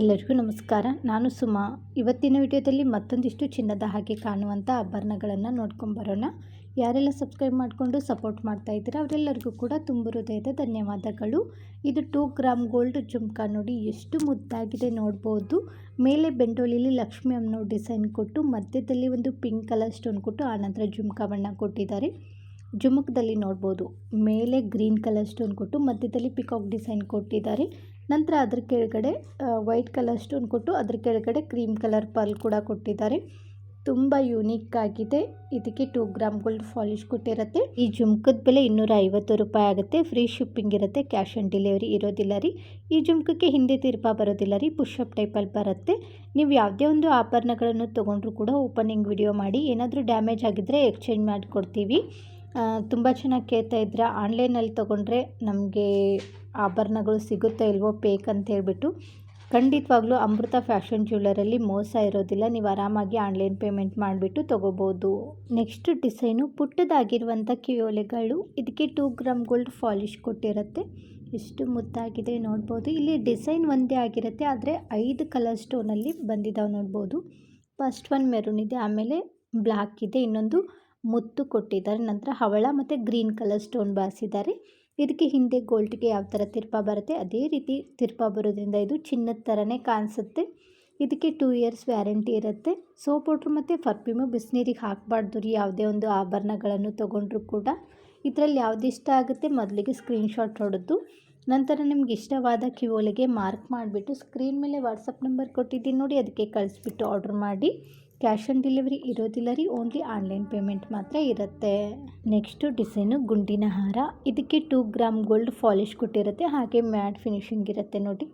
ಎಲ್ಲರಿಗೂ ನಮಸ್ಕಾರ. ನಾನು ಸುಮಾ. ಇವತ್ತಿನ ವಿಡಿಯೋದಲ್ಲಿ ಮತ್ತೊಂದಿಷ್ಟು ಚಿನ್ನದ ಹಾಗೆ ಕಾಣುವಂಥ ಆಭರಣಗಳನ್ನು ನೋಡ್ಕೊಂಬರೋಣ ಯಾರೆಲ್ಲ ಸಬ್ಸ್ಕ್ರೈಬ್ ಮಾಡಿಕೊಂಡು ಸಪೋರ್ಟ್ ಮಾಡ್ತಾ ಇದ್ದೀರಾ, ಅವರೆಲ್ಲರಿಗೂ ಕೂಡ ತುಂಬ ಹೃದಯದ ಧನ್ಯವಾದಗಳು. ಇದು ಟೂ ಗ್ರಾಮ್ ಗೋಲ್ಡ್ ಜುಮ್ಕಾ ನೋಡಿ ಎಷ್ಟು ಮುದ್ದಾಗಿದೆ ನೋಡ್ಬೋದು. ಮೇಲೆ ಬೆಂಡೋಲಿಲಿ ಲಕ್ಷ್ಮಿ ಡಿಸೈನ್ ಕೊಟ್ಟು, ಮಧ್ಯದಲ್ಲಿ ಒಂದು ಪಿಂಕ್ ಕಲರ್ ಸ್ಟೋನ್ ಕೊಟ್ಟು ಆನಂತರ ಬಣ್ಣ ಕೊಟ್ಟಿದ್ದಾರೆ. ಜುಮುಕದಲ್ಲಿ ನೋಡ್ಬೋದು. ಮೇಲೆ ಗ್ರೀನ್ ಕಲರ್ ಸ್ಟೋನ್ ಕೊಟ್ಟು ಮಧ್ಯದಲ್ಲಿ ಪಿಕಾಕ್ ಡಿಸೈನ್ ಕೊಟ್ಟಿದ್ದಾರೆ. ನಂತರ ಅದ್ರ ಕೆಳಗಡೆ ವೈಟ್ ಕಲರ್ ಸ್ಟೋನ್ ಕೊಟ್ಟು ಅದ್ರ ಕೆಳಗಡೆ ಕ್ರೀಮ್ ಕಲರ್ ಪರ್ಲ್ ಕೂಡ ಕೊಟ್ಟಿದ್ದಾರೆ. ತುಂಬ ಯೂನಿಕ್ ಆಗಿದೆ. ಇದಕ್ಕೆ ಟೂ ಗ್ರಾಮ್ ಗೋಲ್ಡ್ ಫಾಲಿಶ್ ಕೊಟ್ಟಿರುತ್ತೆ. ಈ ಜುಮ್ಕದ ಬೆಲೆ ಇನ್ನೂರ ಐವತ್ತು ರೂಪಾಯಿ ಆಗುತ್ತೆ. ಫ್ರೀ ಶಿಪ್ಪಿಂಗ್ ಇರುತ್ತೆ. ಕ್ಯಾಶ್ ಆನ್ ಡೆಲಿವರಿ ಇರೋದಿಲ್ಲ ರೀ. ಈ ಜುಮ್ಕಕ್ಕೆ ಹಿಂದೆ ತೀರ್ಪ ಬರೋದಿಲ್ಲ ರೀ. ಪುಷಪ್ ಟೈಪಲ್ಲಿ ಬರುತ್ತೆ. ನೀವು ಯಾವುದೇ ಒಂದು ಆಭರಣಗಳನ್ನು ತೊಗೊಂಡ್ರು ಕೂಡ ಓಪನಿಂಗ್ ವಿಡಿಯೋ ಮಾಡಿ. ಏನಾದರೂ ಡ್ಯಾಮೇಜ್ ಆಗಿದ್ದರೆ ಎಕ್ಸ್ಚೇಂಜ್ ಮಾಡಿಕೊಡ್ತೀವಿ. ತುಂಬ ಚೆನ್ನಾಗಿ ಕೇಳ್ತಾ ಇದ್ರ? ಆನ್ಲೈನಲ್ಲಿ ತೊಗೊಂಡ್ರೆ ನಮಗೆ ಆಭರಣಗಳು ಸಿಗುತ್ತೋ ಇಲ್ವೋ ಪೇಕ್ ಅಂತ ಹೇಳ್ಬಿಟ್ಟು ಖಂಡಿತವಾಗ್ಲೂ ಅಮೃತ ಫ್ಯಾಷನ್ ಜ್ಯುವೆಲರಲ್ಲಿ ಮೋಸ ಇರೋದಿಲ್ಲ. ನೀವು ಆರಾಮಾಗಿ ಆನ್ಲೈನ್ ಪೇಮೆಂಟ್ ಮಾಡಿಬಿಟ್ಟು ತೊಗೋಬೋದು. ನೆಕ್ಸ್ಟ್ ಡಿಸೈನು ಪುಟ್ಟದಾಗಿರುವಂಥ ಕಿಯೋಲೆಗಳು. ಇದಕ್ಕೆ ಟೂ ಗ್ರಾಮ್ ಗೋಲ್ಡ್ ಫಾಲಿಶ್ ಕೊಟ್ಟಿರುತ್ತೆ. ಎಷ್ಟು ಮುದ್ದಾಗಿದೆ ನೋಡ್ಬೋದು. ಇಲ್ಲಿ ಡಿಸೈನ್ ಒಂದೇ ಆಗಿರುತ್ತೆ, ಆದರೆ ಐದು ಕಲರ್ ಸ್ಟೋನಲ್ಲಿ ಬಂದಿದ್ದಾವೆ ನೋಡ್ಬೋದು. ಫಸ್ಟ್ ಒನ್ ಮೆರೂನ್ ಇದೆ, ಆಮೇಲೆ ಬ್ಲ್ಯಾಕ್ ಇದೆ. ಇನ್ನೊಂದು ಮುತ್ತು ಕೊಟ್ಟಿದ್ದಾರೆ. ನಂತರ ಹವಳ ಮತ್ತು ಗ್ರೀನ್ ಕಲರ್ ಸ್ಟೋನ್ ಬಾರಿಸಿದ್ದಾರೆ. ಇದಕ್ಕೆ ಹಿಂದೆ ಗೋಲ್ಡ್ಗೆ ಯಾವ ಥರ ತಿರ್ಪ ಬರುತ್ತೆ? ಅದೇ ರೀತಿ ತಿರ್ಪ ಬರೋದ್ರಿಂದ ಇದು ಚಿನ್ನದ ಥರನೇ ಕಾಣಿಸುತ್ತೆ. ಇದಕ್ಕೆ ಟೂ ಇಯರ್ಸ್ ವ್ಯಾರಂಟಿ ಇರುತ್ತೆ. ಸೋಪ್ ವಾಟ್ರ್ ಮತ್ತು ಪರ್ಫ್ಯೂಮು ಬಿಸಿನೀರಿಗೆ ಹಾಕಬಾರ್ದು ರೀ. ಯಾವುದೇ ಒಂದು ಆಭರಣಗಳನ್ನು ತೊಗೊಂಡ್ರು ಕೂಡ. ಇದರಲ್ಲಿ ಯಾವ್ದು ಇಷ್ಟ ಆಗುತ್ತೆ ಮೊದಲಿಗೆ ಸ್ಕ್ರೀನ್ಶಾಟ್ ಹೊಡೆದು. ನಂತರ ನಿಮ್ಗೆ ಇಷ್ಟವಾದ ಕಿವೋಲಿಗೆ ಮಾರ್ಕ್ ಮಾಡಿಬಿಟ್ಟು ಸ್ಕ್ರೀನ್ ಮೇಲೆ ವಾಟ್ಸಪ್ ನಂಬರ್ ಕೊಟ್ಟಿದ್ದೀನಿ ನೋಡಿ, ಅದಕ್ಕೆ ಕಳಿಸ್ಬಿಟ್ಟು ಆರ್ಡ್ರ್ ಮಾಡಿ. ಕ್ಯಾಶ್ ಆನ್ ಡೆಲಿವರಿ ಇರೋದಿಲ್ಲ ರೀ, ಓನ್ಲಿ ಆನ್ಲೈನ್ ಪೇಮೆಂಟ್ ಮಾತ್ರ ಇರುತ್ತೆ. ನೆಕ್ಸ್ಟು ಡಿಸೈನು ಗುಂಡಿನ ಹಾರ. ಇದಕ್ಕೆ ಟೂ ಗ್ರಾಮ್ ಗೋಲ್ಡ್ ಫಾಲಿಶ್ ಕೊಟ್ಟಿರುತ್ತೆ, ಹಾಗೆ ಮ್ಯಾಟ್ ಫಿನಿಶಿಂಗ್ ಇರುತ್ತೆ ನೋಡಿ.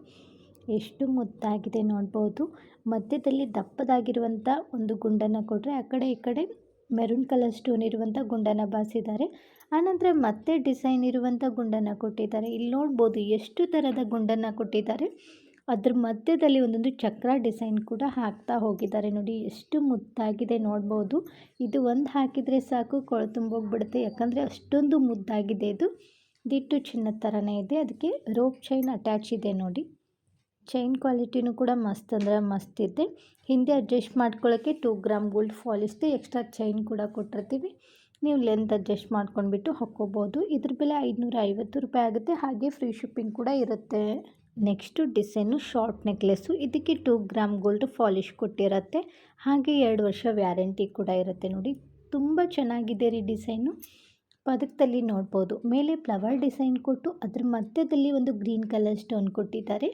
ಎಷ್ಟು ಮುದ್ದಾಗಿದೆ ನೋಡ್ಬೋದು. ಮಧ್ಯದಲ್ಲಿ ದಪ್ಪದಾಗಿರುವಂಥ ಒಂದು ಗುಂಡನ್ನು ಕೊಟ್ಟರೆ ಆ ಕಡೆ ಈ ಕಡೆ ಮೆರೂನ್ ಕಲರ್ ಸ್ಟೋನ್ ಇರುವಂಥ ಗುಂಡನ್ನು ಬಾಸಿದ್ದಾರೆ. ಆನಂತರ ಮತ್ತೆ ಡಿಸೈನ್ ಇರುವಂಥ ಗುಂಡನ್ನು ಕೊಟ್ಟಿದ್ದಾರೆ. ಇಲ್ಲಿ ನೋಡ್ಬೋದು ಎಷ್ಟು ಥರದ ಗುಂಡನ್ನು ಕೊಟ್ಟಿದ್ದಾರೆ. ಅದ್ರ ಮಧ್ಯದಲ್ಲಿ ಒಂದೊಂದು ಚಕ್ರ ಡಿಸೈನ್ ಕೂಡ ಹಾಕ್ತಾ ಹೋಗಿದ್ದಾರೆ. ನೋಡಿ, ಎಷ್ಟು ಮುದ್ದಾಗಿದೆ ನೋಡ್ಬೋದು. ಇದು ಒಂದು ಹಾಕಿದರೆ ಸಾಕು, ಕೊಳ ತುಂಬೋಗ್ಬಿಡುತ್ತೆ. ಯಾಕಂದರೆ ಅಷ್ಟೊಂದು ಮುದ್ದಾಗಿದೆ ಇದು. ದಿಟ್ಟು ಚಿನ್ನದ ಥರನೇ ಇದೆ. ಅದಕ್ಕೆ ರೋಪ್ ಚೈನ್ ಅಟ್ಯಾಚ್ ಇದೆ ನೋಡಿ. ಚೈನ್ ಕ್ವಾಲಿಟಿನೂ ಕೂಡ ಮಸ್ತ್ ಅಂದರೆ ಮಸ್ತ್ ಇದೆ. ಹಿಂದೆ ಅಡ್ಜಸ್ಟ್ ಮಾಡ್ಕೊಳ್ಳೋಕ್ಕೆ ಟೂ ಗ್ರಾಮ್ ಗೋಲ್ಡ್ ಫಾಲಿಸ್ದು ಎಕ್ಸ್ಟ್ರಾ ಚೈನ್ ಕೂಡ ಕೊಟ್ಟಿರ್ತೀವಿ. ನೀವು ಲೆಂತ್ ಅಡ್ಜಸ್ಟ್ ಮಾಡ್ಕೊಂಡ್ಬಿಟ್ಟು ಹಾಕ್ಕೋಬೋದು. ಇದ್ರ ಬೆಲೆ ಐದುನೂರ ಐವತ್ತು ರೂಪಾಯಿ ಆಗುತ್ತೆ. ಹಾಗೆ ಫ್ರೀ ಶಿಪ್ಪಿಂಗ್ ಕೂಡ ಇರುತ್ತೆ. Next design short necklace. ಇದಕ್ಕೆ ಟೂ ಗ್ರಾಮ್ ಗೋಲ್ಡ್ ಫಾಲಿಶ್ ಕೊಟ್ಟಿರುತ್ತೆ. ಹಾಗೆ ಎರಡು ವರ್ಷ ವ್ಯಾರಂಟಿ ಕೂಡ ಇರುತ್ತೆ ನೋಡಿ. ತುಂಬ ಚೆನ್ನಾಗಿದೆ ರೀ ಡಿಸೈನು. ಪದಕದಲ್ಲಿ ನೋಡ್ಬೋದು. ಮೇಲೆ ಫ್ಲವರ್ ಡಿಸೈನ್ ಕೊಟ್ಟು ಅದ್ರ ಮಧ್ಯದಲ್ಲಿ ಒಂದು ಗ್ರೀನ್ ಕಲರ್ ಸ್ಟೋನ್ ಕೊಟ್ಟಿದ್ದಾರೆ.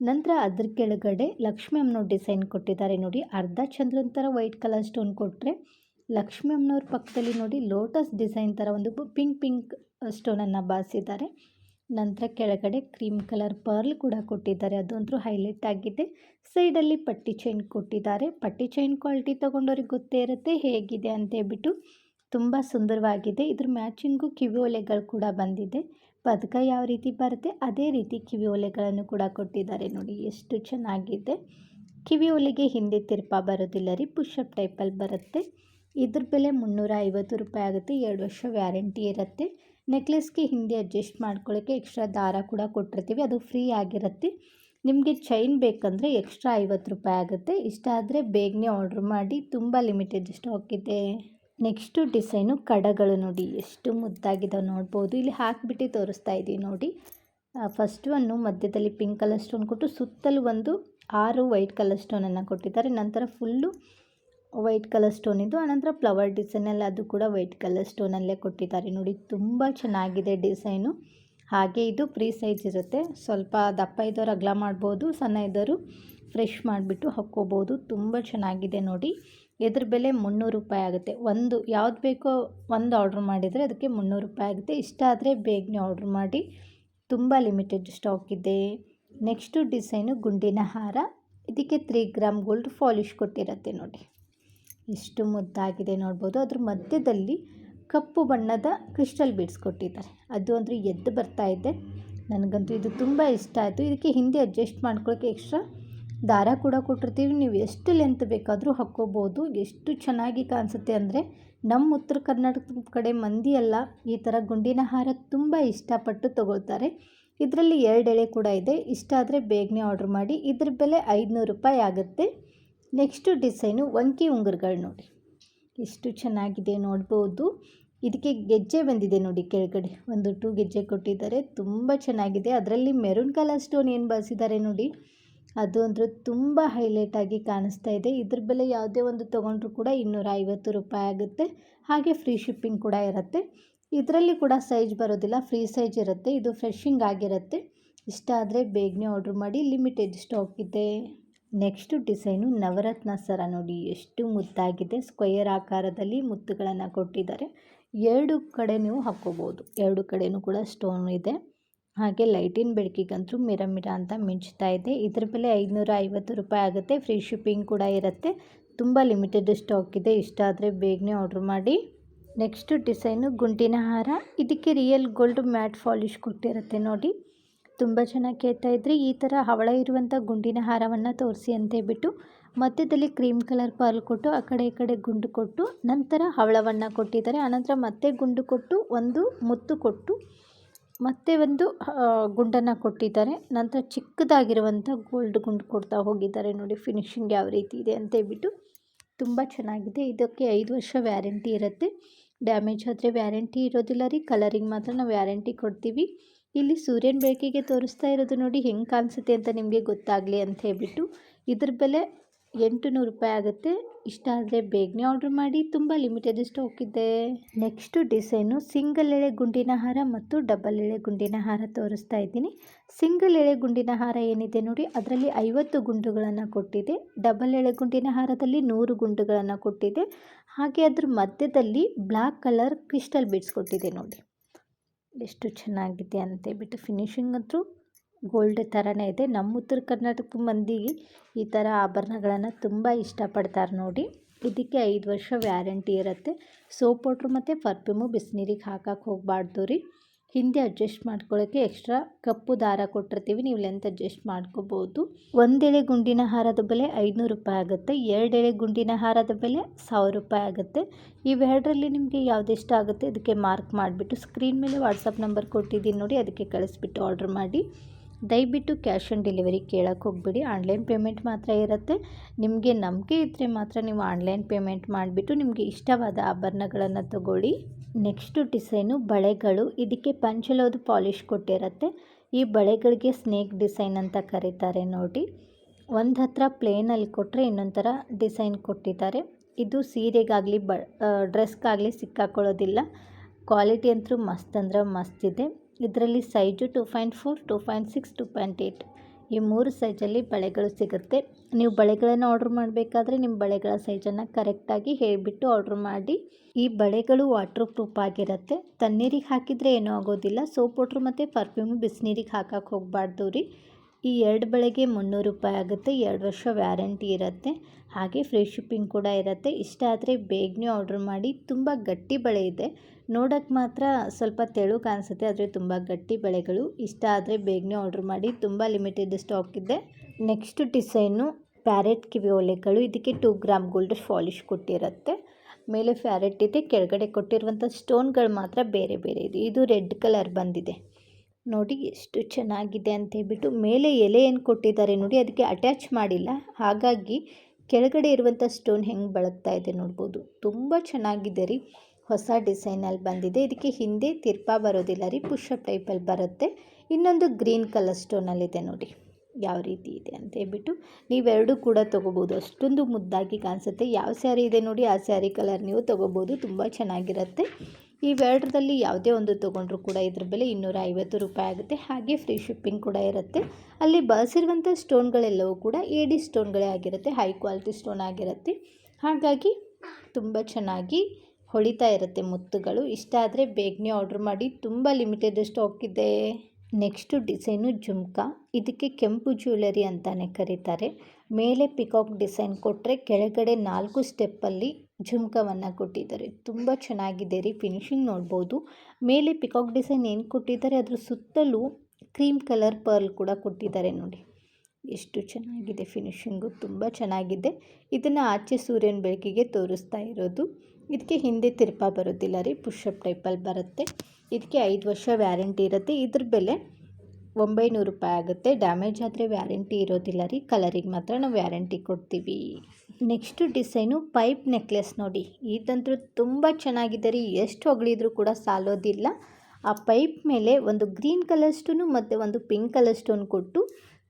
ನಂತರ ಅದ್ರ ಕೆಳಗಡೆ ಲಕ್ಷ್ಮಿ ಅಮ್ಮನವ್ರ ಡಿಸೈನ್ ಕೊಟ್ಟಿದ್ದಾರೆ ನೋಡಿ. ಅರ್ಧ ಚಂದ್ರನ ಥರ ವೈಟ್ ಕಲರ್ ಸ್ಟೋನ್ ಕೊಟ್ಟರೆ ಲಕ್ಷ್ಮಿ ಅಮ್ಮನವ್ರ ಪಕ್ಕದಲ್ಲಿ ನೋಡಿ ಲೋಟಸ್ ಡಿಸೈನ್ ಥರ ಒಂದು ಪಿಂಕ್ ಪಿಂಕ್ ಸ್ಟೋನನ್ನು ಬಾರಿಸಿದ್ದಾರೆ. ನಂತರ ಕೆಳಗಡೆ ಕ್ರೀಮ್ ಕಲರ್ ಪರ್ಲ್ ಕೂಡ ಕೊಟ್ಟಿದ್ದಾರೆ. ಅದಂತೂ ಹೈಲೈಟ್ ಆಗಿದೆ. ಸೈಡಲ್ಲಿ ಪಟ್ಟಿ ಚೈನ್ ಕೊಟ್ಟಿದ್ದಾರೆ. ಪಟ್ಟಿ ಚೈನ್ ಕ್ವಾಲಿಟಿ ತೊಗೊಂಡವ್ರಿಗೆ ಗೊತ್ತೇ ಇರುತ್ತೆ ಹೇಗಿದೆ ಅಂತ ಹೇಳ್ಬಿಟ್ಟು ತುಂಬ ಸುಂದರವಾಗಿದೆ. ಇದ್ರ ಮ್ಯಾಚಿಂಗು ಕಿವಿ ಒಲೆಗಳು ಕೂಡ ಬಂದಿದೆ. ಪದಕ ಯಾವ ರೀತಿ ಬರುತ್ತೆ ಅದೇ ರೀತಿ ಕಿವಿ ಒಲೆಗಳನ್ನು ಕೂಡ ಕೊಟ್ಟಿದ್ದಾರೆ ನೋಡಿ ಎಷ್ಟು ಚೆನ್ನಾಗಿದೆ. ಕಿವಿ ಒಲೆಗೆ ಹಿಂದೆ ತಿರ್ಪ ಬರೋದಿಲ್ಲ ರೀ ಪುಷಪ್ ಟೈಪಲ್ಲಿ ಬರುತ್ತೆ. ಇದ್ರ ಬೆಲೆ ಮುನ್ನೂರ ಐವತ್ತು ರೂಪಾಯಿ ಆಗುತ್ತೆ. ಎರಡು ವರ್ಷ ವ್ಯಾರಂಟಿ ಇರುತ್ತೆ. ನೆಕ್ಲೆಸ್ಗೆ ಹಿಂದೆ ಅಡ್ಜಸ್ಟ್ ಮಾಡ್ಕೊಳ್ಳೋಕ್ಕೆ ಎಕ್ಸ್ಟ್ರಾ ದಾರ ಕೂಡ ಕೊಟ್ಟಿರ್ತೀವಿ. ಅದು ಫ್ರೀ ಆಗಿರುತ್ತೆ. ನಿಮಗೆ ಚೈನ್ ಬೇಕಂದರೆ ಎಕ್ಸ್ಟ್ರಾ ಐವತ್ತು ರೂಪಾಯಿ ಆಗುತ್ತೆ. ಇಷ್ಟ ಆದರೆ ಬೇಗನೆ ಆರ್ಡ್ರ್ ಮಾಡಿ. ತುಂಬ ಲಿಮಿಟೆಡ್ ಸ್ಟಾಕ್ ಇದೆ. ನೆಕ್ಸ್ಟು ಡಿಸೈನು ಕಡಗಳು ನೋಡಿ. ಎಷ್ಟು ಮುದ್ದಾಗಿದೆ ನೋಡ್ಬೋದು. ಇಲ್ಲಿ ಹಾಕಿಬಿಟ್ಟು ತೋರಿಸ್ತಾ ಇದ್ದೀವಿ ನೋಡಿ. ಫಸ್ಟ್ ಒನ್ನು ಮಧ್ಯದಲ್ಲಿ ಪಿಂಕ್ ಕಲರ್ ಸ್ಟೋನ್ ಕೊಟ್ಟು ಸುತ್ತಲೂ ಒಂದು ಆರು ವೈಟ್ ಕಲರ್ ಸ್ಟೋನನ್ನು ಕೊಟ್ಟಿದ್ದಾರೆ. ನಂತರ ಫುಲ್ಲು ವೈಟ್ ಕಲರ್ ಸ್ಟೋನ್ ಇದು ಆನಂತರ ಫ್ಲವರ್ ಡಿಸೈನಲ್ಲಿ ಅದು ಕೂಡ ವೈಟ್ ಕಲರ್ ಸ್ಟೋನಲ್ಲೇ ಕೊಟ್ಟಿದ್ದಾರೆ. ನೋಡಿ, ತುಂಬ ಚೆನ್ನಾಗಿದೆ ಡಿಸೈನು. ಹಾಗೆ ಇದು ಫ್ರೀ ಸೈಜ್ ಇರುತ್ತೆ. ಸ್ವಲ್ಪ ದಪ್ಪ ಇದ್ದವ್ರು ಅಗಲ ಮಾಡ್ಬೋದು, ಸಣ್ಣ ಇದ್ದವರು ಫ್ರೆಶ್ ಮಾಡಿಬಿಟ್ಟು ಹಾಕ್ಕೋಬೋದು. ತುಂಬ ಚೆನ್ನಾಗಿದೆ ನೋಡಿ. ಇದ್ರ ಬೆಲೆ ಮುನ್ನೂರು ರೂಪಾಯಿ ಆಗುತ್ತೆ. ಒಂದು ಯಾವ್ದು ಬೇಕೋ ಒಂದು ಆರ್ಡ್ರ್ ಮಾಡಿದರೆ ಅದಕ್ಕೆ ಮುನ್ನೂರು ರೂಪಾಯಿ ಆಗುತ್ತೆ. ಇಷ್ಟ ಆದರೆ ಬೇಗನೆ ಆರ್ಡ್ರ್ ಮಾಡಿ. ತುಂಬ ಲಿಮಿಟೆಡ್ ಸ್ಟಾಕ್ ಇದೆ. ನೆಕ್ಸ್ಟು ಡಿಸೈನು ಗುಂಡಿನ ಹಾರ. ಇದಕ್ಕೆ ತ್ರೀ ಗ್ರಾಮ್ ಗೋಲ್ಡ್ ಫಾಲಿಶ್ ಕೊಟ್ಟಿರುತ್ತೆ ನೋಡಿ. ಎಷ್ಟು ಮುದ್ದಾಗಿದೆ ನೋಡ್ಬೋದು. ಅದ್ರ ಮಧ್ಯದಲ್ಲಿ ಕಪ್ಪು ಬಣ್ಣದ ಕ್ರಿಸ್ಟಲ್ ಬೀಡ್ಸ್ ಕೊಟ್ಟಿದ್ದಾರೆ. ಅದು ಅಂದರೆ ಎದ್ದು ಬರ್ತಾ ಇದೆ. ನನಗಂತೂ ಇದು ತುಂಬ ಇಷ್ಟ ಆಯಿತು. ಇದಕ್ಕೆ ಹಿಂದೆ ಅಡ್ಜಸ್ಟ್ ಮಾಡ್ಕೊಳ್ಳೋಕ್ಕೆ ಎಕ್ಸ್ಟ್ರಾ ದಾರ ಕೂಡ ಕೊಟ್ಟಿರ್ತೀವಿ. ನೀವು ಎಷ್ಟು ಲೆಂತ್ ಬೇಕಾದರೂ ಹಾಕ್ಕೋಬೋದು. ಎಷ್ಟು ಚೆನ್ನಾಗಿ ಕಾಣಿಸುತ್ತೆ ಅಂದರೆ ನಮ್ಮ ಉತ್ತರ ಕರ್ನಾಟಕದ ಕಡೆ ಮಂದಿ ಎಲ್ಲ ಈ ಥರ ಗುಂಡಿನ ಹಾರ ತುಂಬ ಇಷ್ಟಪಟ್ಟು ತೊಗೊಳ್ತಾರೆ. ಇದರಲ್ಲಿ ಎರಡು ಎಳೆ ಕೂಡ ಇದೆ. ಇಷ್ಟ ಆದರೆ ಬೇಗನೆ ಆರ್ಡ್ರ್ ಮಾಡಿ. ಇದ್ರ ಬೆಲೆ ಐದುನೂರು ರೂಪಾಯಿ ಆಗುತ್ತೆ. ನೆಕ್ಸ್ಟು ಡಿಸೈನು ವಂಕಿ ಉಂಗುರುಗಳು ನೋಡಿ. ಎಷ್ಟು ಚೆನ್ನಾಗಿದೆ ನೋಡ್ಬೋದು. ಇದಕ್ಕೆ ಗೆಜ್ಜೆ ಬಂದಿದೆ ನೋಡಿ ಕೆಳಗಡೆ. ಒಂದು ಟೂ ಗೆಜ್ಜೆ ಕೊಟ್ಟಿದ್ದಾರೆ. ತುಂಬ ಚೆನ್ನಾಗಿದೆ. ಅದರಲ್ಲಿ ಮೆರೂನ್ ಕಲರ್ ಸ್ಟೋನ್ ಏನು ಬಳಸಿದ್ದಾರೆ ನೋಡಿ. ಅದು ಅಂದರೆ ತುಂಬ ಹೈಲೈಟಾಗಿ ಕಾಣಿಸ್ತಾ ಇದೆ. ಇದ್ರ ಬೆಲೆ ಯಾವುದೇ ಒಂದು ತೊಗೊಂಡ್ರೂ ಕೂಡ ಇನ್ನೂರ ಐವತ್ತು ರೂಪಾಯಿ ಆಗುತ್ತೆ. ಹಾಗೆ ಫ್ರೀ ಶಿಪ್ಪಿಂಗ್ ಕೂಡ ಇರುತ್ತೆ. ಇದರಲ್ಲಿ ಕೂಡ ಸೈಜ್ ಬರೋದಿಲ್ಲ. ಫ್ರೀ ಸೈಜ್ ಇರುತ್ತೆ. ಇದು ಫ್ರೆಶಿಂಗ್ ಆಗಿರುತ್ತೆ. ಇಷ್ಟ ಆದರೆ ಬೇಗನೆ ಆರ್ಡ್ರ್ ಮಾಡಿ. ಲಿಮಿಟೆಡ್ ಸ್ಟಾಕ್ ಇದೆ. ನೆಕ್ಸ್ಟು ಡಿಸೈನು ನವರತ್ನ ಸರ ನೋಡಿ. ಎಷ್ಟು ಮುದ್ದಾಗಿದೆ. ಸ್ಕ್ವಯರ್ ಆಕಾರದಲ್ಲಿ ಮುತ್ತುಗಳನ್ನು ಕೊಟ್ಟಿದ್ದಾರೆ. ಎರಡು ಕಡೆ ನೀವು ಹಾಕ್ಕೋಬೋದು. ಎರಡು ಕಡೆಯೂ ಕೂಡ ಸ್ಟೋನ್ ಇದೆ. ಹಾಗೆ ಲೈಟಿನ ಬೆಳಕಿಗಂತೂ ಮಿರ ಮಿರ ಅಂತ ಮಿಂಚ್ತಾ ಇದೆ. ಇದರ ಬೆಲೆ ಐದುನೂರ ಐವತ್ತು ರೂಪಾಯಿ ಆಗುತ್ತೆ. ಫ್ರೀ ಶಿಪ್ಪಿಂಗ್ ಕೂಡ ಇರುತ್ತೆ. ತುಂಬ ಲಿಮಿಟೆಡ್ ಸ್ಟಾಕ್ ಇದೆ. ಇಷ್ಟ ಆದರೆ ಬೇಗನೆ ಆರ್ಡ್ರ್ ಮಾಡಿ. ನೆಕ್ಸ್ಟ್ ಡಿಸೈನು ಗುಂಟಿನ ಹಾರ. ಇದಕ್ಕೆ ರಿಯಲ್ ಗೋಲ್ಡ್ ಮ್ಯಾಟ್ ಫಾಲಿಶ್ ಕೊಟ್ಟಿರುತ್ತೆ ನೋಡಿ. ತುಂಬ ಜನ ಕೇಳ್ತಾ ಇದ್ರಿ. ಈ ಥರ ಹವಳ ಇರುವಂಥ ಗುಂಡಿನ ಹಾರವನ್ನು ತೋರಿಸಿ ಅಂತ ಹೇಳ್ಬಿಟ್ಟು ಮಧ್ಯದಲ್ಲಿ ಕ್ರೀಮ್ ಕಲರ್ ಪಾಲ್ ಕೊಟ್ಟು, ಆ ಕಡೆ ಈ ಕಡೆ ಗುಂಡು ಕೊಟ್ಟು, ನಂತರ ಹವಳವನ್ನು ಕೊಟ್ಟಿದ್ದಾರೆ. ಆನಂತರ ಮತ್ತೆ ಗುಂಡು ಕೊಟ್ಟು, ಒಂದು ಮುತ್ತು ಕೊಟ್ಟು ಮತ್ತೆ ಒಂದು ಗುಂಡನ್ನು ಕೊಟ್ಟಿದ್ದಾರೆ. ನಂತರ ಚಿಕ್ಕದಾಗಿರುವಂಥ ಗೋಲ್ಡ್ ಗುಂಡು ಕೊಡ್ತಾ ಹೋಗಿದ್ದಾರೆ ನೋಡಿ, ಫಿನಿಶಿಂಗ್ ಯಾವ ರೀತಿ ಇದೆ ಅಂತ ಹೇಳ್ಬಿಟ್ಟು ತುಂಬ ಚೆನ್ನಾಗಿದೆ. ಇದಕ್ಕೆ ಐದು ವರ್ಷ ವ್ಯಾರಂಟಿ ಇರುತ್ತೆ. ಡ್ಯಾಮೇಜ್ ಆದರೆ ವ್ಯಾರಂಟಿ ಇರೋದಿಲ್ಲ ರೀ. ಕಲರಿಂಗ್ ಮಾತ್ರ ನಾವು ವ್ಯಾರಂಟಿ ಕೊಡ್ತೀವಿ. ಇಲ್ಲಿ ಸೂರ್ಯನ ಬೆಳಕಿಗೆ ತೋರಿಸ್ತಾ ಇರೋದು ನೋಡಿ ಹೆಂಗೆ ಕಾಣಿಸುತ್ತೆ ಅಂತ ನಿಮಗೆ ಗೊತ್ತಾಗಲಿ ಅಂತ ಹೇಳ್ಬಿಟ್ಟು ಇದ್ರ ಬೆಲೆ ಎಂಟು ನೂರು ರೂಪಾಯಿ ಆಗುತ್ತೆ. ಇಷ್ಟ ಆದರೆ ಬೇಗನೆ ಆರ್ಡ್ರ್ ಮಾಡಿ. ತುಂಬ ಲಿಮಿಟೆಡ್ ಸ್ಟಾಕ್ ಇದೆ. ನೆಕ್ಸ್ಟು ಡಿಸೈನು ಸಿಂಗಲ್ ಎಳೆ ಗುಂಡಿನ ಹಾರ ಮತ್ತು ಡಬಲ್ ಎಳೆ ಗುಂಡಿನ ಹಾರ ತೋರಿಸ್ತಾ ಇದ್ದೀನಿ. ಸಿಂಗಲ್ ಎಳೆ ಗುಂಡಿನ ಹಾರ ಏನಿದೆ ನೋಡಿ, ಅದರಲ್ಲಿ ಐವತ್ತು ಗುಂಡುಗಳನ್ನು ಕೊಟ್ಟಿದೆ. ಡಬಲ್ ಎಳೆ ಗುಂಡಿನ ಹಾರದಲ್ಲಿ ನೂರು ಗುಂಡುಗಳನ್ನು ಕೊಟ್ಟಿದೆ. ಹಾಗೆ ಅದ್ರ ಮಧ್ಯದಲ್ಲಿ ಬ್ಲ್ಯಾಕ್ ಕಲರ್ ಕ್ರಿಸ್ಟಲ್ ಬಿಡ್ಸ್ ಕೊಟ್ಟಿದೆ ನೋಡಿ. ಎಷ್ಟು ಚೆನ್ನಾಗಿದೆ ಅಂತೇಳ್ಬಿಟ್ಟು ಫಿನಿಶಿಂಗ್ ಅಂತೂ ಗೋಲ್ಡ್ ಥರನೇ ಇದೆ. ನಮ್ಮ ಉತ್ತರ ಕರ್ನಾಟಕ ಮಂದಿಗೆ ಈ ಥರ ಆಭರಣಗಳನ್ನು ತುಂಬ ಇಷ್ಟಪಡ್ತಾರೆ ನೋಡಿ. ಇದಕ್ಕೆ ಐದು ವರ್ಷ ವ್ಯಾರಂಟಿ ಇರುತ್ತೆ. ಸೋಪ್ ಪೌಡ್ರು ಮತ್ತು ಪರ್ಫ್ಯೂಮು ಬಿಸಿನೀರಿಗೆ ಹಾಕಕ್ಕೆ ಹೋಗಬಾರ್ದು ರೀ. ಹಿಂದೆ ಅಡ್ಜಸ್ಟ್ ಮಾಡ್ಕೊಳ್ಳೋಕ್ಕೆ ಎಕ್ಸ್ಟ್ರಾ ಕಪ್ಪು ದಾರ ಕೊಟ್ಟಿರ್ತೀವಿ, ನೀವು ಲೆಂತ್ ಅಡ್ಜಸ್ಟ್ ಮಾಡ್ಕೋಬೋದು. ಒಂದೆಳೆ ಗುಂಡಿನ ಹಾರದ ಬೆಲೆ ಐದುನೂರು ರೂಪಾಯಿ ಆಗುತ್ತೆ, ಎರಡೆಳೆ ಗುಂಡಿನ ಹಾರದ ಬೆಲೆ ಸಾವಿರ ರೂಪಾಯಿ ಆಗುತ್ತೆ. ಇವೆರಡರಲ್ಲಿ ನಿಮಗೆ ಯಾವುದಿಷ್ಟ ಆಗುತ್ತೆ ಅದಕ್ಕೆ ಮಾರ್ಕ್ ಮಾಡಿಬಿಟ್ಟು ಸ್ಕ್ರೀನ್ ಮೇಲೆ ವಾಟ್ಸಪ್ ನಂಬರ್ ಕೊಟ್ಟಿದ್ದೀನಿ ನೋಡಿ, ಅದಕ್ಕೆ ಕಳಿಸ್ಬಿಟ್ಟು ಆರ್ಡ್ರ್ ಮಾಡಿ. ದಯವಿಟ್ಟು ಕ್ಯಾಶ್ ಆನ್ ಡೆಲಿವರಿ ಕೇಳೋಕ್ಕೆ ಹೋಗ್ಬೇಡಿ ಆನ್ಲೈನ್ ಪೇಮೆಂಟ್ ಮಾತ್ರ ಇರುತ್ತೆ. ನಿಮಗೆ ನಂಬಿಕೆ ಇದ್ದರೆ ಮಾತ್ರ ನೀವು ಆನ್ಲೈನ್ ಪೇಮೆಂಟ್ ಮಾಡಿಬಿಟ್ಟು ನಿಮಗೆ ಇಷ್ಟವಾದ ಆಭರಣಗಳನ್ನು ತಗೊಳ್ಳಿ. ನೆಕ್ಸ್ಟು ಡಿಸೈನು ಬಳೆಗಳು. ಇದಕ್ಕೆ ಪಂಚಲೋದು ಪಾಲಿಷ್ ಕೊಟ್ಟಿರುತ್ತೆ. ಈ ಬಳೆಗಳಿಗೆ ಸ್ನೇಕ್ ಡಿಸೈನ್ ಅಂತ ಕರೀತಾರೆ ನೋಡಿ. ಒಂದು ಹತ್ರ ಪ್ಲೇನಲ್ಲಿ ಕೊಟ್ಟರೆ ಇನ್ನೊಂಥರ ಥರ ಡಿಸೈನ್ ಕೊಟ್ಟಿದ್ದಾರೆ. ಇದು ಸೀರೆಗಾಗಲಿ, ಬ ಡ್ರೆಸ್ಗಾಗಲಿ ಸಿಕ್ಕಾಕೊಳ್ಳೋದಿಲ್ಲ. ಕ್ವಾಲಿಟಿ ಅಂತೂ ಮಸ್ತ್ ಅಂದ್ರೆ ಮಸ್ತ್ ಇದೆ. ಇದರಲ್ಲಿ size two point four, two point six, two point eight ಈ ಮೂರು ಸೈಜಲ್ಲಿ ಬಳೆಗಳು ಸಿಗುತ್ತೆ. ನೀವು ಬಳೆಗಳನ್ನು ಆರ್ಡ್ರ್ ಮಾಡಬೇಕಾದ್ರೆ ನಿಮ್ಮ ಬಳೆಗಳ ಸೈಜನ್ನು ಕರೆಕ್ಟಾಗಿ ಹೇಳಿಬಿಟ್ಟು ಆರ್ಡ್ರ್ ಮಾಡಿ. ಈ ಬಳೆಗಳು ವಾಟ್ರ್ ಪ್ರೂಫ್ ಆಗಿರುತ್ತೆ. ತಣ್ಣೀರಿಗೆ ಹಾಕಿದರೆ ಏನೂ ಆಗೋದಿಲ್ಲ. ಸೋಪ್ ವಾಟ್ರ್ ಮತ್ತು ಪರ್ಫ್ಯೂಮ್ ಬಿಸಿನೀರಿಗೆ ಹಾಕಕ್ಕೆ ಹೋಗಬಾರ್ದು ರೀ. ಈ ಎರಡು ಬಳೆಗೆ ಮುನ್ನೂರು ರೂಪಾಯಿ ಆಗುತ್ತೆ. ಎರಡು ವರ್ಷ ವ್ಯಾರಂಟಿ ಇರುತ್ತೆ. ಹಾಗೆ ಫ್ರೀ ಶಿಪ್ಪಿಂಗ್ ಕೂಡ ಇರುತ್ತೆ. ಇಷ್ಟ ಆದರೆ ಬೇಗನೆ ಆರ್ಡ್ರ್ ಮಾಡಿ. ತುಂಬ ಗಟ್ಟಿ ಬಳೆ ಇದೆ. ನೋಡೋಕ್ಕೆ ಮಾತ್ರ ಸ್ವಲ್ಪ ತೆಳು ಕಾಣಿಸುತ್ತೆ, ಆದರೆ ತುಂಬ ಗಟ್ಟಿ ಬಳೆಗಳು. ಇಷ್ಟ ಆದರೆ ಬೇಗನೆ ಆರ್ಡ್ರ್ ಮಾಡಿ. ತುಂಬ ಲಿಮಿಟೆಡ್ ಸ್ಟಾಕ್ ಇದೆ. ನೆಕ್ಸ್ಟ್ ಡಿಸೈನು ಪ್ಯಾರೆಟ್ ಕಿವಿ ಒಲೆಗಳು ಇದಕ್ಕೆ ಟೂ ಗ್ರಾಮ್ ಗೋಲ್ಡ್ ಫಾಲಿಶ್ ಕೊಟ್ಟಿರುತ್ತೆ. ಮೇಲೆ ಫ್ಯಾರೆಟ್ ಇದೆ. ಕೆಳಗಡೆ ಕೊಟ್ಟಿರುವಂಥ ಸ್ಟೋನ್ಗಳು ಮಾತ್ರ ಬೇರೆ ಬೇರೆ ಇದೆ. ಇದು ರೆಡ್ ಕಲರ್ ಬಂದಿದೆ. ನೋಡಿ ಎಷ್ಟು ಚೆನ್ನಾಗಿದೆ ಅಂತ ಹೇಳ್ಬಿಟ್ಟು ಮೇಲೆ ಎಲೆ ಏನು ಕೊಟ್ಟಿದ್ದಾರೆ ನೋಡಿ, ಅದಕ್ಕೆ ಅಟ್ಯಾಚ್ ಮಾಡಿಲ್ಲ. ಹಾಗಾಗಿ ಕೆಳಗಡೆ ಇರುವಂಥ ಸ್ಟೋನ್ ಹೆಂಗೆ ಬಳಕ್ತಾ ಇದೆ ನೋಡ್ಬೋದು. ತುಂಬ ಚೆನ್ನಾಗಿದೆ ರೀ. ಹೊಸ ಡಿಸೈನಲ್ಲಿ ಬಂದಿದೆ. ಇದಕ್ಕೆ ಹಿಂದೆ ತಿರ್ಪ ಬರೋದಿಲ್ಲ ರೀ ಪುಷಪ್ ಟೈಪಲ್ಲಿ ಬರುತ್ತೆ. ಇನ್ನೊಂದು ಗ್ರೀನ್ ಕಲರ್ ಸ್ಟೋನಲ್ಲಿದೆ ನೋಡಿ, ಯಾವ ರೀತಿ ಇದೆ ಅಂತ ಹೇಳ್ಬಿಟ್ಟು. ನೀವೆರಡೂ ಕೂಡ ತೊಗೋಬೋದು. ಅಷ್ಟೊಂದು ಮುದ್ದಾಗಿ ಕಾಣಿಸುತ್ತೆ. ಯಾವ ಸ್ಯಾರಿ ಇದೆ ನೋಡಿ, ಆ ಸ್ಯಾರಿ ಕಲರ್ ನೀವು ತೊಗೋಬೋದು. ತುಂಬ ಚೆನ್ನಾಗಿರುತ್ತೆ. ಇವೆರಡರಲ್ಲಿ ಯಾವುದೇ ಒಂದು ತೊಗೊಂಡ್ರೂ ಕೂಡ ಇದ್ರ ಬೆಲೆ ಇನ್ನೂರ ಐವತ್ತು ರೂಪಾಯಿ ಆಗುತ್ತೆ. ಹಾಗೆ ಫ್ರೀ ಶಿಪ್ಪಿಂಗ್ ಕೂಡ ಇರುತ್ತೆ. ಅಲ್ಲಿ ಬಳಸಿರುವಂಥ ಸ್ಟೋನ್ಗಳೆಲ್ಲವೂ ಕೂಡ ಎ ಡಿ ಸ್ಟೋನ್ಗಳೇ ಆಗಿರುತ್ತೆ. ಹೈ ಕ್ವಾಲಿಟಿ ಸ್ಟೋನ್ ಆಗಿರುತ್ತೆ. ಹಾಗಾಗಿ ತುಂಬ ಚೆನ್ನಾಗಿ ಹೊಳಿತಾ ಇರುತ್ತೆ ಮುತ್ತುಗಳು. ಇಷ್ಟ ಆದರೆ ಬೇಗನೆ ಆರ್ಡ್ರ್ ಮಾಡಿ. ತುಂಬ ಲಿಮಿಟೆಡ್ ಸ್ಟಾಕ್ ಇದೆ ನೆಕ್ಸ್ಟು ಡಿಸೈನು ಜುಮ್ಕಾ. ಇದಕ್ಕೆ ಕೆಂಪು ಜ್ಯುವೆಲರಿ ಅಂತಲೇ ಕರೀತಾರೆ. ಮೇಲೆ ಪಿಕಾಕ್ ಡಿಸೈನ್ ಕೊಟ್ಟರೆ ಕೆಳಗಡೆ ನಾಲ್ಕು ಸ್ಟೆಪ್ಪಲ್ಲಿ ಜುಮ್ಕವನ್ನು ಕೊಟ್ಟಿದ್ದಾರೆ. ತುಂಬ ಚೆನ್ನಾಗಿದೆ ರೀ ಫಿನಿಶಿಂಗ್ ನೋಡ್ಬೋದು. ಮೇಲೆ ಪಿಕಾಕ್ ಡಿಸೈನ್ ಏನು ಕೊಟ್ಟಿದ್ದಾರೆ? ಅದ್ರ ಸುತ್ತಲೂ ಕ್ರೀಮ್ ಕಲರ್ ಪರ್ಲ್ ಕೂಡ ಕೊಟ್ಟಿದ್ದಾರೆ ನೋಡಿ. ಎಷ್ಟು ಚೆನ್ನಾಗಿದೆ ಫಿನಿಶಿಂಗು ತುಂಬ ಚೆನ್ನಾಗಿದೆ. ಇದನ್ನು ಆಚೆ ಸೂರ್ಯನ ಬೆಳಕಿಗೆ ತೋರಿಸ್ತಾ ಇರೋದು. ಇದಕ್ಕೆ ಹಿಂದೆ ತಿರ್ಪ ಬರೋದಿಲ್ಲ ರೀ ಪುಷಪ್ ಟೈಪಲ್ಲಿ ಬರುತ್ತೆ. ಇದಕ್ಕೆ ಐದು ವರ್ಷ ವ್ಯಾರಂಟಿ ಇರುತ್ತೆ. ಇದ್ರ ಬೆಲೆ ಒಂಬೈನೂರು ರೂಪಾಯಿ ಆಗುತ್ತೆ. ಡ್ಯಾಮೇಜ್ ಆದರೆ ವ್ಯಾರಂಟಿ ಇರೋದಿಲ್ಲ ರೀ. ಕಲರಿಗೆ ಮಾತ್ರ ನಾವು ವ್ಯಾರಂಟಿ ಕೊಡ್ತೀವಿ. ನೆಕ್ಸ್ಟು ಡಿಸೈನು ಪೈಪ್ ನೆಕ್ಲೆಸ್ ನೋಡಿ. ಇದಂತೂ ತುಂಬ ಚೆನ್ನಾಗಿದೆ ರೀ. ಎಷ್ಟು ಹೊಗಳಿದ್ರು ಕೂಡ ಸಾಲೋದಿಲ್ಲ. ಆ ಪೈಪ್ ಮೇಲೆ ಒಂದು ಗ್ರೀನ್ ಕಲರ್ ಸ್ಟೋನು ಮತ್ತು ಒಂದು ಪಿಂಕ್ ಕಲರ್ ಸ್ಟೋನ್ ಕೊಟ್ಟು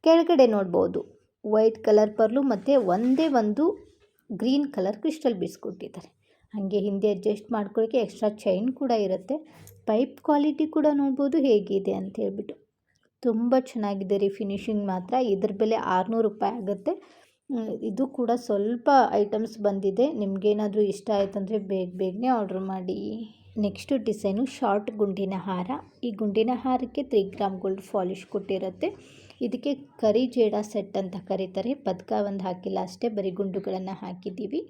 ಕೆಳಗಡೆ ನೋಡ್ಬೋದು. ವೈಟ್ ಕಲರ್ ಪರ್ಲು ಮತ್ತು ಒಂದೇ ಒಂದು ಗ್ರೀನ್ ಕಲರ್ ಕ್ರಿಸ್ಟಲ್ ಬಿಡಿಸ್ಕೊಟ್ಟಿದ್ದಾರೆ ಹಾಗೆ ಹಿಂದೆ ಅಡ್ಜಸ್ಟ್ ಮಾಡ್ಕೊಳ್ಳೋಕ್ಕೆ ಎಕ್ಸ್ಟ್ರಾ ಚೈನ್ ಕೂಡ ಇರುತ್ತೆ. ಪೈಪ್ ಕ್ವಾಲಿಟಿ ಕೂಡ ನೋಡ್ಬೋದು ಹೇಗಿದೆ ಅಂತ ಹೇಳ್ಬಿಟ್ಟು. ತುಂಬ ಚೆನ್ನಾಗಿದೆ ರೀ ಫಿನಿಶಿಂಗ್ ಮಾತ್ರ. ಇದ್ರ ಬೆಲೆ ಆರುನೂರು ರೂಪಾಯಿ ಆಗುತ್ತೆ. ಇದು ಕೂಡ ಸ್ವಲ್ಪ ಐಟಮ್ಸ್ ಬಂದಿದೆ. ನಿಮಗೇನಾದರೂ ಇಷ್ಟ ಆಯ್ತಂದರೆ ಬೇಗ ಬೇಗನೆ ಆರ್ಡ್ರ್ ಮಾಡಿ. ನೆಕ್ಸ್ಟು ಡಿಸೈನು ಶಾರ್ಟ್ ಗುಂಡಿನ ಹಾರ. ಈ ಗುಂಡಿನ ಹಾರಕ್ಕೆ ತ್ರೀ ಗ್ರಾಮ್ ಗೋಲ್ಡ್ ಫಾಲಿಶ್ ಕೊಟ್ಟಿರುತ್ತೆ. ಇದಕ್ಕೆ ಕರಿ ಜೇಡ ಸೆಟ್ ಅಂತ ಕರೀತಾರೆ. ಪದಕ ಒಂದು ಹಾಕಿಲ್ಲ ಅಷ್ಟೇ, ಬರೀ ಗುಂಡುಗಳನ್ನು ಹಾಕಿದ್ದೀವಿ.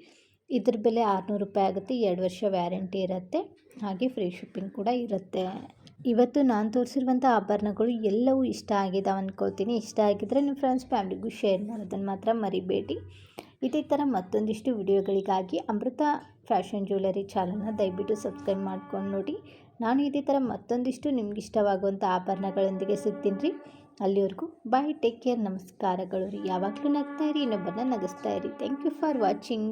ಇದ್ರ ಬೆಲೆ ಆರುನೂರು ರೂಪಾಯಿ ಆಗುತ್ತೆ. ಎರಡು ವರ್ಷ ವ್ಯಾರಂಟಿ ಇರುತ್ತೆ. ಹಾಗೆ ಫ್ರೀ ಶಿಪ್ಪಿಂಗ್ ಕೂಡ ಇರುತ್ತೆ. ಇವತ್ತು ನಾನು ತೋರಿಸಿರುವಂಥ ಆಭರಣಗಳು ಎಲ್ಲವೂ ಇಷ್ಟ ಆಗಿದ್ದಾವೆ ಅಂದ್ಕೊಳ್ತೀನಿ ಇಷ್ಟ ಆಗಿದ್ದರೆ ನಿಮ್ಮ ಫ್ರೆಂಡ್ಸ್ ಫ್ಯಾಮಿಲಿಗೂ ಶೇರ್ ಮಾಡೋದನ್ನು ಮಾತ್ರ ಮರಿಬೇಡಿ. ಇದೇ ಥರ ಮತ್ತೊಂದಿಷ್ಟು ವಿಡಿಯೋಗಳಿಗಾಗಿ ಅಮೃತ ಫ್ಯಾಷನ್ ಜ್ಯುವೆಲರಿ ಚಾನಲ್ನ ದಯವಿಟ್ಟು ಸಬ್ಸ್ಕ್ರೈಬ್ ಮಾಡ್ಕೊಂಡು ನೋಡಿ. ನಾನು ಇದೇ ಥರ ಮತ್ತೊಂದಿಷ್ಟು ನಿಮ್ಗೆ ಇಷ್ಟವಾಗುವಂಥ ಆಭರಣಗಳೊಂದಿಗೆ ಸಿಗ್ತೀನಿ. ರೀ ಅಲ್ಲಿವರೆಗೂ ಬಾಯ್ ಟೇಕ್ ಕೇರ್ ನಮಸ್ಕಾರಗಳು. ರೀ ಯಾವಾಗಲೂ ನಗ್ತಾ ಇರಿ, ಇನ್ನೊಬ್ಬರನ್ನ ನಗಿಸ್ತಾ ಇರಿ. Thank you for watching